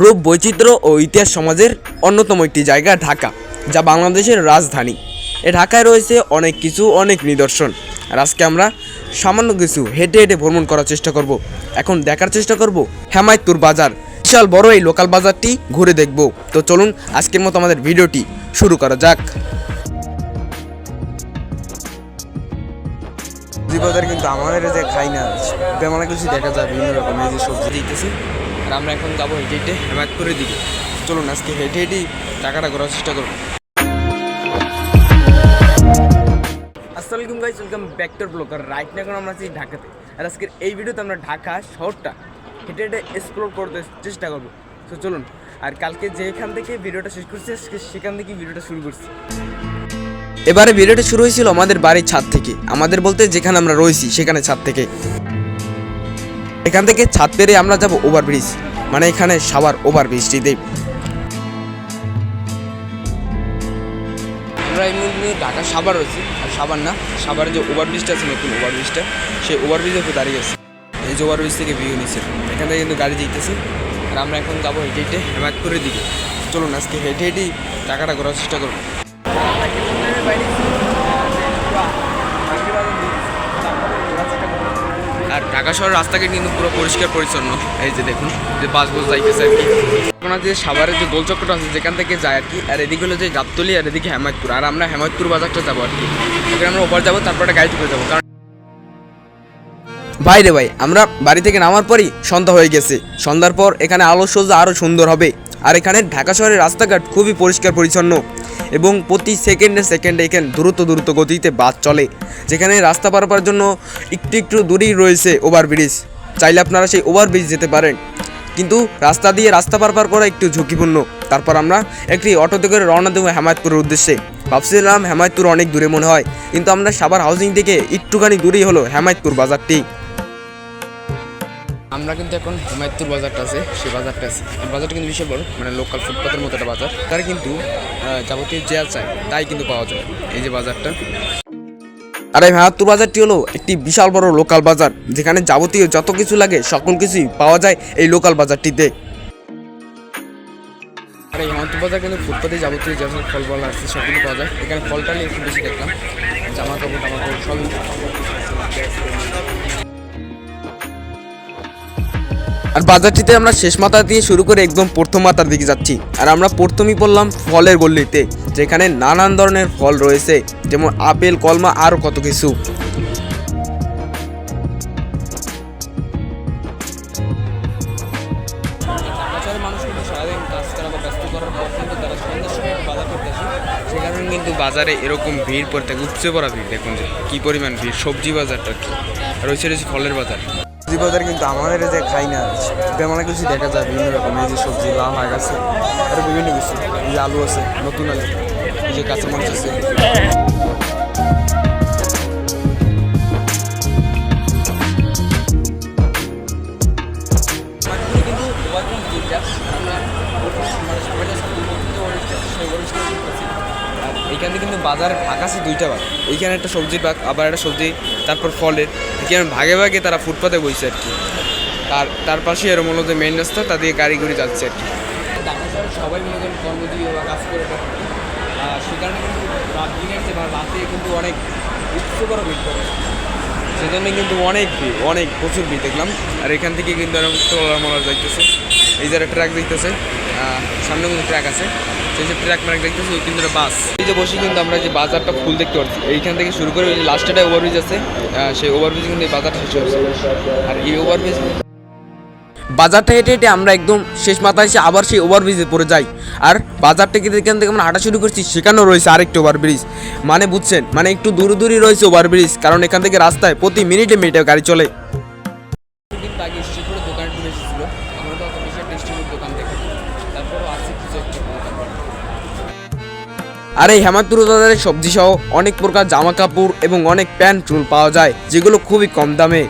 রূপ, বৈচিত্র্য ও ইতিহাস সমাজের অন্যতম একটি জায়গা ঢাকা, যা বাংলাদেশের রাজধানী। এ ঢাকায় রয়েছে অনেক কিছু, অনেক নিদর্শন। আর আজকে আমরা সামান্য কিছু হেঁটে হেঁটে ভ্রমণ করার চেষ্টা করব। এখন দেখার চেষ্টা করব হেমায়তুর বাজার। বিশাল বড় এই লোকাল বাজারটি ঘুরে দেখব। তো চলুন, আজকের মতো আমাদের ভিডিওটি শুরু করা যাক। কিন্তু আমাদের যে খাই না তেমন কিছু দেখা যায় বিভিন্ন রকম এই যে সবজি দিতেছে। আর আমরা এখন যাব হেঁটে হেঁটে হেমায়তপুরের দিকে। চলুন, আজকে হেঁটে হেঁটেই টাকাটা করার চেষ্টা করব। আসসালামাইকুম guys welcome back to blogger right না এখন আমরা আছি ঢাকাতে। আর আজকের এই ভিডিওতে আমরা ঢাকা শহরটা হেঁটে হেঁটে এক্সপ্লোর করতে চেষ্টা করব। তো চলুন, আর কালকে যেখান থেকে ভিডিওটা শেষ করছি, আজকে সেখান থেকে ভিডিওটা শুরু করছি। এবারে ভিডিওটা শুরু হয়েছিল আমাদের বাড়ির ছাদ থেকে। আমাদের বলতে যেখানে আমরা রয়েছি, সেখানে ছাদ থেকে। এখান থেকে ছাদ পেরে আমরা যাব ওভারব্রিজ মানে এখানে সাবার ওভারব্রিজটিতে আমরা এই ঢাকা সাবার রয়েছি। আর সাবার না সাভারের যে ওভারব্রিজটা আছে, নতুন ওভারব্রিজটা সেই ওভারব্রিজের উপর দাঁড়িয়ে আছে এই যে ওভারব্রিজ থেকে ভিউ নিচ্ছে। এখান থেকে কিন্তু গাড়ি যেতেছে আর আমরা এখন যাব হেঁটে হেঁটে হেমায়তপুরের দিকে। চলুন আজকে হেঁটে হেঁটেই টাকাটা করার চেষ্টা করব আর ঢাকা শহরের রাস্তাঘাট কিন্তু পুরো পরিষ্কার, পরিচ্ছন্ন। এই যে দেখুন, যে বাস বাস যাইতেছে আর কি। আপনার যে সাভারের যে গোলচক্রটা আছে, যেখান থেকে যায় আর কি, আর এদিকে হলো যে গাবতলি আর এদিকে হেমায়তপুর। আর আমরা হেমায়তপুর বাজারটা যাব আর কি। এখানে আমরা ওপার যাব, তারপরে গাড়ি করে যাব। কারণ ভাই রে ভাই, আমরা বাড়ি থেকে নামার পরই সন্ধ্যা হয়ে গেছে। সন্ধ্যার পর এখানে আলো সজ্জা আরও সুন্দর হবে। আর এখানে ঢাকা শহরের রাস্তাঘাট খুবই পরিষ্কার পরিচ্ছন্ন এবং প্রতি সেকেন্ডে সেকেন্ডে এখানে দ্রুত দ্রুত গতিতে বাস চলে, যেখানে রাস্তা পারাবার জন্য একটু একটু দূরেই রয়েছে ওভারব্রিজ। চাইলে আপনারা সেই ওভারব্রিজ যেতে পারেন। কিন্তু রাস্তা দিয়ে রাস্তা পারাপার করা একটু ঝুঁকিপূর্ণ। তারপর আমরা একটি অটোতে করে রওনা দেবো হেমায়তপুরের উদ্দেশ্যে। ভাবছিলাম হেমায়তপুর অনেক দূরে মনে হয়, কিন্তু আমরা সাবার হাউজিং থেকে একটুখানি দূরেই হলো হেমায়তপুর বাজারটি। আমরা কিন্তু এখন হেমায়তপুর বাজারটা আছে সেই বাজারটা আছে। বাজারটা কিন্তু বিশাল বড় মানে লোকাল ফুটপাতের মতো একটা বাজার। তার কিন্তু যাবতীয় যা চাই তাই কিন্তু পাওয়া যায় এই যে বাজারটা। আর এই হেমায়তপুর বাজারটি হলো একটি বিশাল বড় লোকাল বাজার যেখানে যাবতীয় যত কিছু লাগে সকল কিছুই পাওয়া যায় এই লোকাল বাজারটিতে। আর এই হেমায়তপুর বাজার কিন্তু ফুটপাতে যাবতীয় যত ফল ফল আছে সব কিছু পাওয়া যায়। এখানে ফলটা নিয়ে একটু বেশি দেখলাম। জামা কাপড় টামা কাপড় সবই। আর বাজারটিতে আমরা শেষ মাথা দিয়ে শুরু করে একদম প্রথম মাথার দিকে যাচ্ছি। আর আমরা প্রথমেই পড়লাম ফলের গল্লিতে, যেখানে নানান ধরনের ফল রয়েছে, যেমন আপেল, কলমা, আরও কত কিছু। কিন্তু বাজারে এরকম ভিড় পড়ে থাকে, উপচে পড়া ভিড়। দেখুন যে কী পরিমাণ ভিড়, সবজি বাজারটা কি। রয়েছে রয়েছে ফলের বাজার। সবজি বাজার কিন্তু আমাদের যে খাই না তেমন কিছু দেখা যায় বিভিন্ন রকম এই যে সবজি লাল শাক আছে আর বিভিন্ন কিছু এই আলু আছে নতুন আলু যে কাঁচামরিচ আছে এইখান থেকে কিন্তু বাজার ভাগ আছে দুইটা ভাগ। এইখানে একটা সবজি ভাগ আবার একটা সবজি তারপর ফলের। এখানে ভাগে ভাগে তারা ফুটপাতে বইছে আর কি। তার তার পাশে এরকম হলো যে মেইন রাস্তা তা দিয়ে গাড়ি ঘুরে যাচ্ছে আর কি। ঢাকা শহরে সবাই মনে করেন কর্মজীবী বা কাজ করে আর সে কারণে কিন্তু রাত দিনের বা রাতে কিন্তু অনেক উৎসবর ভিড় করে সেজন্য কিন্তু অনেক ভিড় অনেক প্রচুর ভিড় দেখলাম। আর এখান থেকে কিন্তু এরকম ট্রলার মলার যাইতেছে। এই যে ট্রাক দেখতেছে সামনে কিন্তু ট্রাক আছে। সেই যে ট্রাক দেখতেছে, ওই কিন্তু বাস। এই যে বসে কিন্তু আমরা যে বাজারটা ফুল দেখতে পাচ্ছি এইখান থেকে শুরু করে লাস্টটা ওভারব্রিজ আছে সেই ওভারব্রিজ কিন্তু এই বাজারটা শেষ হচ্ছে আর এই ওভারব্রিজ বাজারটা হেঁটে হেঁটে আমরা একদম শেষ মাথায় এসে আবার সেই ওভারব্রিজে পড়ে যাই। আর বাজারটা থেকে যেখান থেকে আমরা হাঁটা শুরু করছি, সেখানেও রয়েছে আরেকটি ওভারব্রিজ মানে বুঝছেন মানে একটু দূরে দূরই রয়েছে ওভারব্রিজ কারণ এখান থেকে রাস্তায় প্রতি মিনিটে মিনিটে গাড়ি চলে। আর এই হেমায়তপুর বাজারে সবজি সহ অনেক প্রকার জামা কাপড় এবং অনেক প্যান্ট চুল পাওয়া যায় যেগুলো খুবই কম দামে।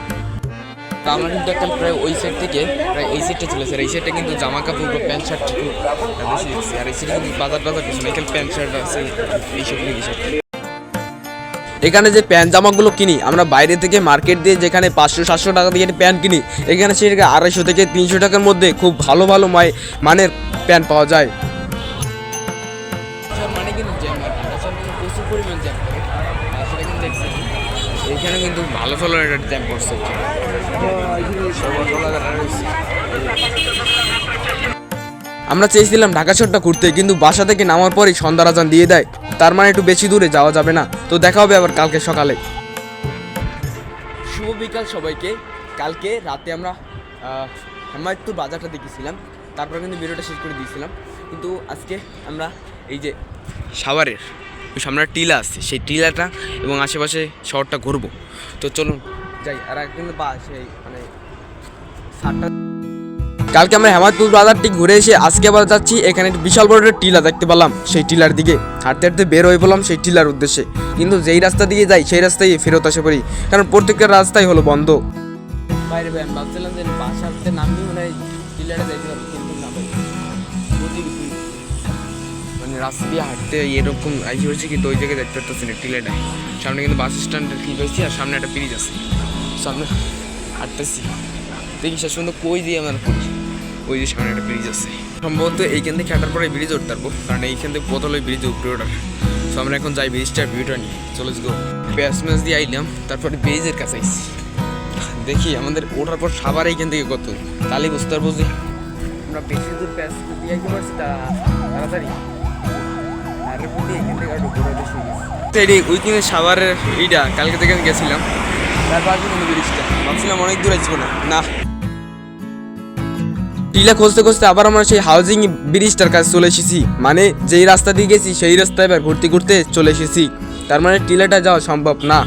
আমরা কিন্তু একটা প্রায় ওই সাইড থেকে প্রায় এই সাইডটা চলেছে আর এই সাইডটা কিন্তু জামা কাপড় বা প্যান্ট শার্ট বেশি দেখছি আর এই সাইডে কিন্তু বাজার বাজার কিছু এখানে প্যান্ট শার্ট আছে এইসব জিনিস। এখানে যে প্যান্ট জামাগুলো কিনি আমরা বাইরে থেকে মার্কেট দিয়ে যেখানে পাঁচশো সাতশো টাকা দিয়ে প্যান্ট কিনি এখানে সেটাকে আড়াইশো থেকে তিনশো টাকার মধ্যে খুব ভালো ভালো মানের প্যান্ট পাওয়া যায়। এখানে কিন্তু ভালো ভালো একটা জ্যাম পড়ছে আমরা চেয়েছিলাম ঢাকা শহরটা ঘুরতে, কিন্তু বাসা থেকে নামার পরই সন্ধ্যা রাজান দিয়ে দেয়। তার মানে একটু বেশি দূরে যাওয়া যাবে না। তো দেখা হবে আবার কালকে সকালে। শুভ বিকাল সবাইকে। কালকে রাতে আমরা হেমায়তপুর বাজারটা দেখেছিলাম। তারপর কিন্তু ভিডিওটা শেষ করে দিয়েছিলাম। কিন্তু আজকে আমরা এই যে সাভারের ওই সামনে টিলা আছে, সেই টিলাটা এবং আশেপাশে শহরটা ঘুরবো। তো চলুন যাই, আর একদিন বা সেই মানে সাতটা কালকে আমরা হেমায়তপুর বাজারটি ঘুরে এসে আজকে আবার যাচ্ছি, এখানে বিশাল বড় একটা টিলা দেখতে পেলাম, সেই টিলার দিকে। হাঁটতে হাঁটতে বের হয়ে পড়লাম সেই টিলার উদ্দেশ্যে। কিন্তু যেই রাস্তা দিয়ে যাই, সেই রাস্তায় ফেরত আসে পড়ি কারণ প্রত্যেকটা রাস্তাই হলো বন্ধ। বাইরে ভাবছিলাম যে বাসাতে নামবি মানে রাস্তা দিয়ে হাঁটতে এরকম আইসি হয়েছে কিন্তু ওই জায়গায় দেখতে পারতেছি না টিলাটা সামনে কিন্তু বাস স্ট্যান্ডের ঠিক হয়েছে আর সামনে একটা ব্রিজ আছে। সামনে হাঁটতেছি। দেখি শেষ পর্যন্ত কই দিয়ে আমার পড়ি ওই যে সামনে একটা ব্রিজ আছে। সম্ভবত এইখান থেকে হাঁটার পরে ব্রিজ উঠতে পারব। কারণ এইখান থেকে বোতল ওই ব্রিজে উপরে ওঠার। তো আমরা এখন যাই ব্রিজটার ভিউটা নিয়ে। চলে গো ব্যাস ম্যাচ দিয়ে আইলাম, তারপরে ব্রিজের কাছে আইছি। দেখি আমাদের ওঠার পর সাবার এইখান থেকে কত। তাহলে বুঝতে পারব যে আমরা বেশি দূর ব্যাস দিয়ে আইতে পারছি তাড়াতাড়ি। বেশি এই উইকিংয়ের সাভারের এইটা কালকে থেকে আমি গেছিলাম। ভাবছিলাম অনেক দূর আসব না। না। টিলা খুঁজতে খুঁজতে আবার আমরা সেই হাউজিং ব্রিজটার কাছে চলে এসেছি। মানে যেই রাস্তা দিয়ে গেছি, সেই রাস্তায় এবার ঘুরতে ঘুরতে চলে এসেছি। তার মানে টিলাটা যাওয়া সম্ভব না।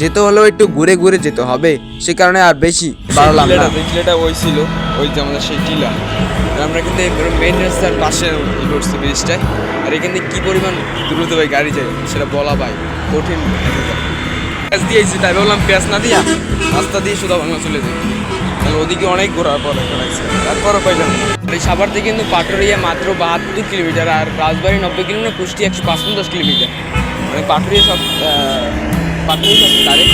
যেতে হলেও একটু ঘুরে ঘুরে যেতে হবে, সে কারণে আর বেশি বাড়লাম না। টিলাটা ওই ছিল ওই যে আমাদের সেই টিলা। আমরা কিন্তু মেন রাস্তার পাশে ই করছি ব্রিজটায় আর এখানে কি পরিমাণ দ্রুত ভাই গাড়ি যায়, সেটা বলা ভাই কঠিন। পেঁয়াজ দিয়েছি, তাই বললাম পেঁয়াজ না দিয়া রাস্তা দিয়ে শুধু বাংলা চলে যাই। তাহলে ওদিকে অনেক ঘোরার পর একটা তারপরও পাইলাম। এই সাভার থেকে কিন্তু পাটুরিয়া মাত্র বাহাত্তর কিলোমিটার, আর রাজবাড়ি নব্বই কিলোমিটার কুষ্টি একশো পাঁচপঞ্চাশ কিলোমিটার। মানে পাটুরিয়া সব আহ, পাটুরিয়া সব তারে